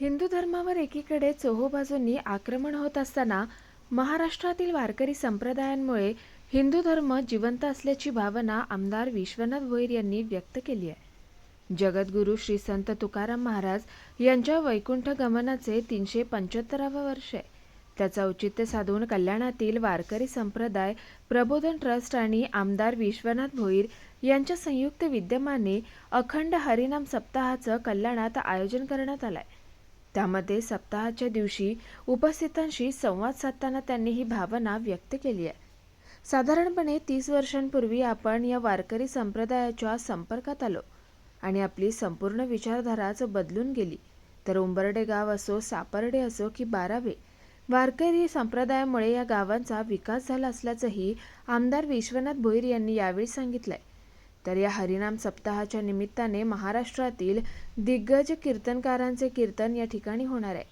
हिंदू धर्मावर एकीकडे चोहोबाजूंनी आक्रमण होत असताना महाराष्ट्रातील वारकरी संप्रदायांमुळे हिंदू धर्म जिवंत असल्याची भावना आमदार विश्वनाथ भोईर यांनी व्यक्त केली आहे. जगद्गुरू श्री संत तुकाराम महाराज यांच्या वैकुंठ गमनाचे तीनशे पंच्याहत्तरावं वर्ष आहे. त्याचं औचित्य साधून कल्याणातील वारकरी संप्रदाय प्रबोधन ट्रस्ट आणि आमदार विश्वनाथ भोईर यांच्या संयुक्त विद्यमाने अखंड हरिनाम सप्ताहाचं कल्याणात आयोजन करण्यात आलं आहे त्यामध्ये सप्ताहाच्या दिवशी उपस्थितांशी संवाद साधताना त्यांनी ही भावना व्यक्त केली आहे. साधारणपणे तीस वर्षांपूर्वी आपण या वारकरी संप्रदायाच्या संपर्कात आलो आणि आपली संपूर्ण विचारधाराच बदलून गेली. तर उंबरडे गाव असो सापर्डे असो की बारावे वारकरी संप्रदायामुळे या गावांचा विकास झाला असल्याचंही आमदार विश्वनाथ भोईर यांनी यावेळी सांगितलंय. तर या हरिनाम सप्ताहाच्या निमित्ताने महाराष्ट्रातील दिग्गज कीर्तनकारांचे कीर्तन या ठिकाणी होणार आहे.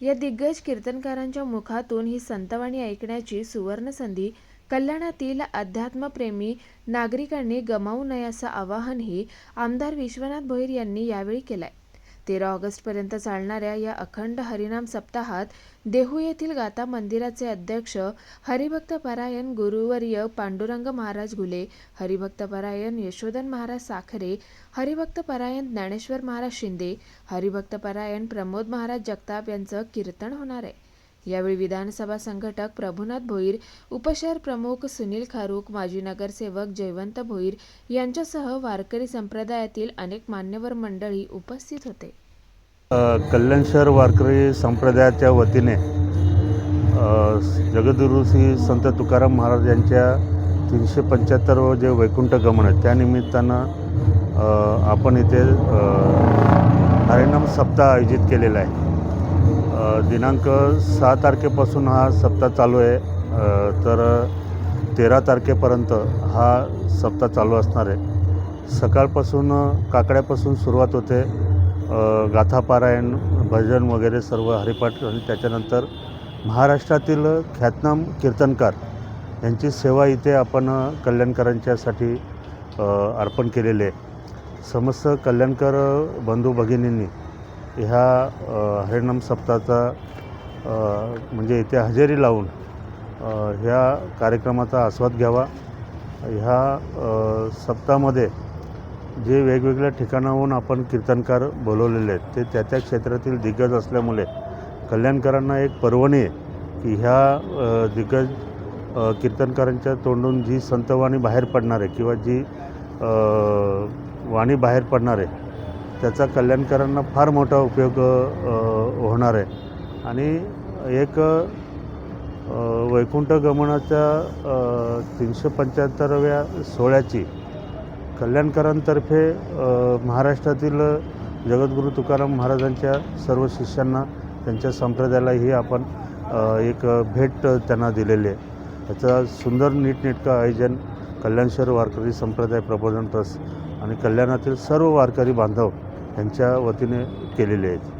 या दिग्गज कीर्तनकारांच्या मुखातून ही संतवाणी ऐकण्याची सुवर्णसंधी कल्याणातील अध्यात्मप्रेमी नागरिकांनी गमावू नये असं आवाहनही आमदार विश्वनाथ भोईर यांनी यावेळी केलंय. तेरा ऑगस्टपर्यंत चालणाऱ्या या अखंड हरिनाम सप्ताहात देहू येथील गाता मंदिराचे अध्यक्ष हरिभक्त परायण गुरुवर्य पांडुरंग महाराज घुले हरिभक्त परायण यशोधन महाराज साखरे हरिभक्त परायण ज्ञानेश्वर महाराज शिंदे हरिभक्त परायण प्रमोद महाराज जगताप यांचं कीर्तन होणार आहे. यावेळी विधानसभा संघटक प्रभुनाथ भोईर उपशहर प्रमुख सुनील खारूक माजी नगरसेवक जयवंत भोईर यांच्यासह वारकरी संप्रदायातील अनेक मान्यवर मंडळी उपस्थित होते. अ, कल्याण शहर वारकरी संप्रदायाच्या वतीने अ, श्री संत तुकाराम महाराज यांच्या तीनशे पंच्याहत्तर जे वैकुंठ गमन आहे त्यानिमित्तानं आपण इथे अ, हरिनाम सप्ताह आयोजित केलेला आहे. दिनांक सहा तारखेपासून हा सप्ताह चालू आहे. तर तेरा तारखेपर्यंत हा सप्ताह चालू असणार आहे. सकाळपासून काकड्यापासून सुरुवात होते. गाथापारायण भजन वगैरे सर्व हरिपाठ आणि त्याच्यानंतर महाराष्ट्रातील ख्यातनाम कीर्तनकार यांची सेवा इथे आपण कल्याणकरांच्यासाठी अर्पण केलेली आहे. समस्त कल्याणकर बंधू भगिनींनी ह्या हरिनाम सप्ताहाचा म्हणजे इथे हजेरी लावून ह्या कार्यक्रमाचा आस्वाद घ्यावा. ह्या सप्ताहामध्ये जे वेगवेगळ्या ठिकाणाहून आपण कीर्तनकार बोलवलेले आहेत ते त्या त्या क्षेत्रातील दिग्गज असल्यामुळे कल्याणकरांना एक पर्वणी आहे की ह्या दिग्गज कीर्तनकारांच्या तोंडून जी संतवाणी बाहेर पडणार आहे किंवा जी वाणी बाहेर पडणार आहे त्याचा कल्याणकरांना फार मोठा उपयोग होणार आहे. आणि एक वैकुंठ गमनाच्या तीनशे पंच्याहत्तराव्या सोहळ्याची कल्याणकरांतर्फे महाराष्ट्रातील जगद्गुरू तुकाराम महाराजांच्या सर्व शिष्यांना त्यांच्या संप्रदायालाही आपण एक भेट त्यांना दिलेली आहे. त्याचा सुंदर नीटनेटकं आयोजन कल्याणश्वर वारकरी संप्रदाय प्रबोधन ट्रस्ट आणि कल्याणातील सर्व वारकरी बांधव यांच्या वतीने केलेले आहेत.